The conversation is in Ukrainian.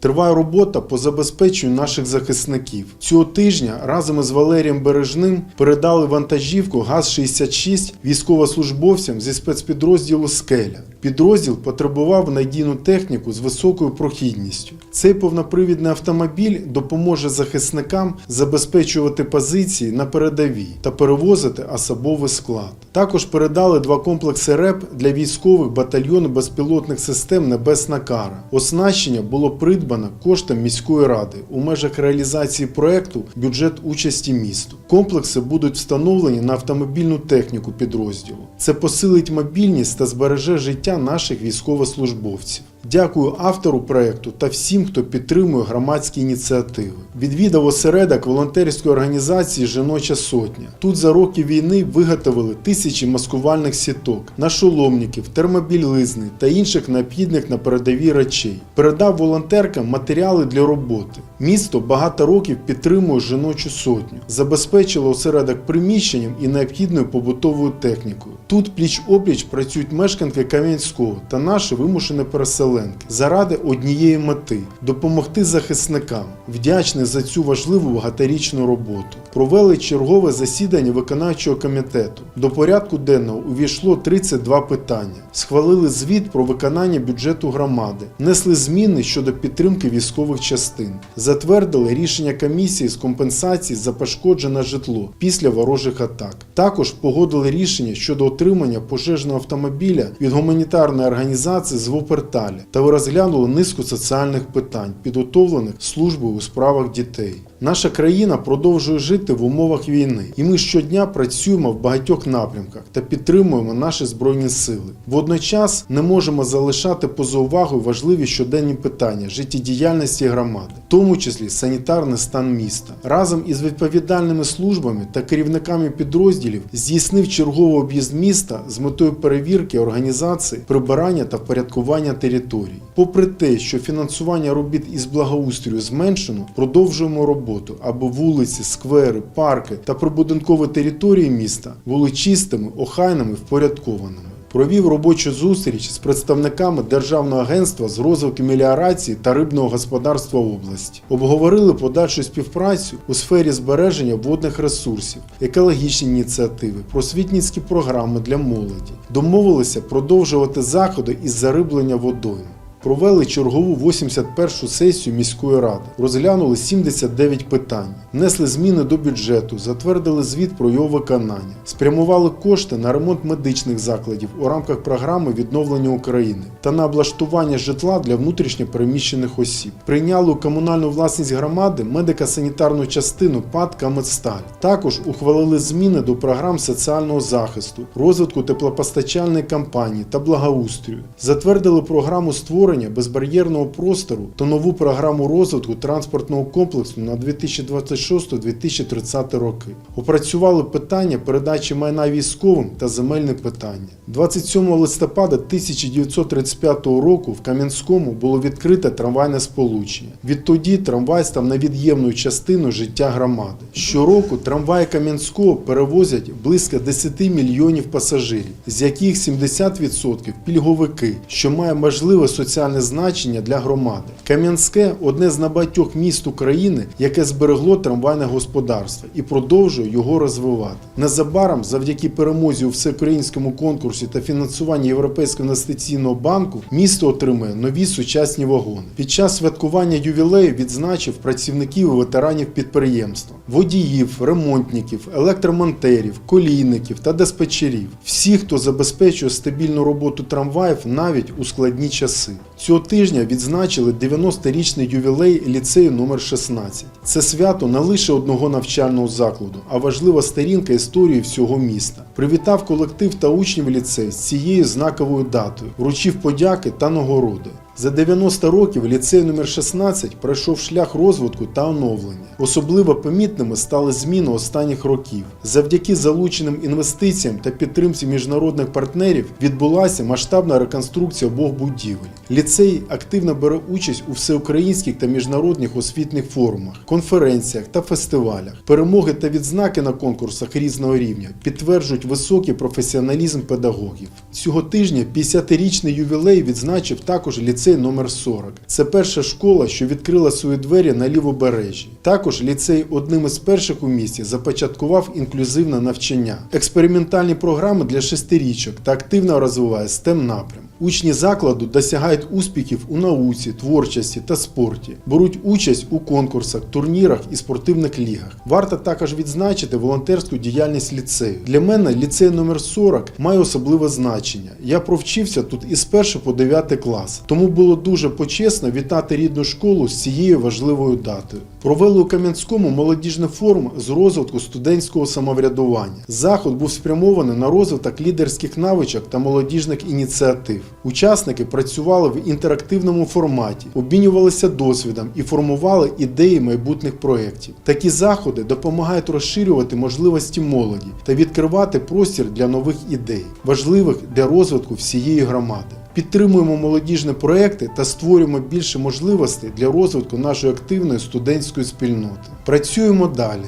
Триває робота по забезпеченню наших захисників. Цього тижня разом із Валерієм Бережним передали вантажівку ГАЗ-66 військовослужбовцям зі спецпідрозділу Скеля. Підрозділ потребував надійну техніку з високою прохідністю. Цей повнопривідний автомобіль допоможе захисникам забезпечувати позиції на передовій та перевозити особовий склад. Також передали два комплекси РЕП для військових батальйону безпілотних систем Небесна Кара. Оснащення було придбано коштом міської ради у межах реалізації проекту бюджет участі місту. Комплекси будуть встановлені на автомобільну техніку підрозділу. Це посилить мобільність та збереже життя наших військовослужбовців. Дякую автору проекту та всім, хто підтримує громадські ініціативи. Відвідав осередок волонтерської організації Жіноча сотня. Тут за роки війни виготовили тисячі маскувальних сіток, нашоломників, термобілизни та інших необхідних на передовій речей. Передав волонтеркам матеріали для роботи. Місто багато років підтримує жіночу сотню, забезпечило осередок приміщенням і необхідною побутовою технікою. Тут пліч опліч працюють мешканки Кам'янського та наші вимушені переселенки заради однієї мети допомогти захисникам. Вдячний за цю важливу багаторічну роботу. Провели чергове засідання виконавчого комітету. До порядку денного увійшло 32 питання. Схвалили звіт про виконання бюджету громади, внесли зміни щодо підтримки військових частин, затвердили рішення комісії з компенсації за пошкоджене житло після ворожих атак. Також погодили рішення щодо отримання пожежного автомобіля від гуманітарної організації з Вуперталі та розглянули низку соціальних питань, підготовлених службою у справах дітей. Наша країна продовжує жити в умовах війни, і ми щодня працюємо в багатьох напрямках та підтримуємо наші збройні сили. Водночас не можемо залишати поза увагою важливі щоденні питання життєдіяльності громади, в тому числі санітарний стан міста. Разом із відповідальними службами та керівниками підрозділів здійснив черговий об'їзд міста з метою перевірки організації, прибирання та впорядкування територій. Попри те, що фінансування робіт із благоустрою зменшено, продовжуємо роботу, аби вулиці, сквери, парки та прибудинкові території міста були чистими, охайними, впорядкованими. Провів робочу зустріч з представниками Державного агентства з розвитку меліорації та рибного господарства області. Обговорили подальшу співпрацю у сфері збереження водних ресурсів, екологічні ініціативи, просвітницькі програми для молоді. Домовилися продовжувати заходи із зариблення водою. Провели чергову 81-шу сесію міської ради, розглянули 79 питань, внесли зміни до бюджету, затвердили звіт про його виконання, спрямували кошти на ремонт медичних закладів у рамках програми відновлення України та на облаштування житла для внутрішньопереміщених осіб. Прийняли у комунальну власність громади медико-санітарну частину ПАД «Камедсталь». Також ухвалили зміни до програм соціального захисту, розвитку теплопостачальної кампанії та благоустрою. Затвердили програму створення безбар'єрного простору та нову програму розвитку транспортного комплексу на 2026-2030 роки. Опрацювали питання передачі майна військовим та земельні питання. 27 листопада 1935 року в Кам'янському було відкрите трамвайне сполучення. Відтоді трамвай став невід'ємною частиною життя громади. Щороку трамваї Кам'янського перевозять близько 10 мільйонів пасажирів, з яких 70% пільговики, що має можливе соціальне значення для громади. Кам'янське одне з небагатьох міст України, яке зберегло трамвайне господарство і продовжує його розвивати. Незабаром, завдяки перемозі у всеукраїнському конкурсі та фінансуванню Європейського інвестиційного банку, місто отримає нові сучасні вагони. Під час святкування ювілею відзначив працівників і ветеранів підприємства, водіїв, ремонтників, електромонтерів, колійників та диспетчерів. Всі, хто забезпечує стабільну роботу трамваїв навіть у складні часи. Цього тижня відзначили 90-річний ювілей ліцею номер 16. Це свято не лише одного навчального закладу, а важлива сторінка історії всього міста. Привітав колектив та учнів ліцею з цією знаковою датою, вручив подяки та нагороди. За 90 років ліцей номер 16 пройшов шлях розвитку та оновлення. Особливо помітними стали зміни останніх років. Завдяки залученим інвестиціям та підтримці міжнародних партнерів відбулася масштабна реконструкція обох будівель. Ліцей активно бере участь у всеукраїнських та міжнародних освітніх форумах, конференціях та фестивалях. Перемоги та відзнаки на конкурсах різного рівня підтверджують високий професіоналізм педагогів. Цього тижня 50-річний ювілей відзначив також ліцей номер 40. Це перша школа, що відкрила свої двері на лівобережжі. Також ліцей одним із перших у місті започаткував інклюзивне навчання, експериментальні програми для шестирічок та активно розвиває STEM напрям. Учні закладу досягають успіхів у науці, творчості та спорті, беруть участь у конкурсах, турнірах і спортивних лігах. Варто також відзначити волонтерську діяльність ліцею. Для мене ліцей номер 40 має особливе значення. Я провчився тут із 1 по 9 клас, тому було дуже почесно вітати рідну школу з цією важливою датою. Провели у Кам'янському молодіжний форум з розвитку студентського самоврядування. Заход був спрямований на розвиток лідерських навичок та молодіжних ініціатив. Учасники працювали в інтерактивному форматі, обмінювалися досвідом і формували ідеї майбутніх проєктів. Такі заходи допомагають розширювати можливості молоді та відкривати простір для нових ідей, важливих для розвитку всієї громади. Підтримуємо молодіжні проекти та створюємо більше можливостей для розвитку нашої активної студентської спільноти. Працюємо далі.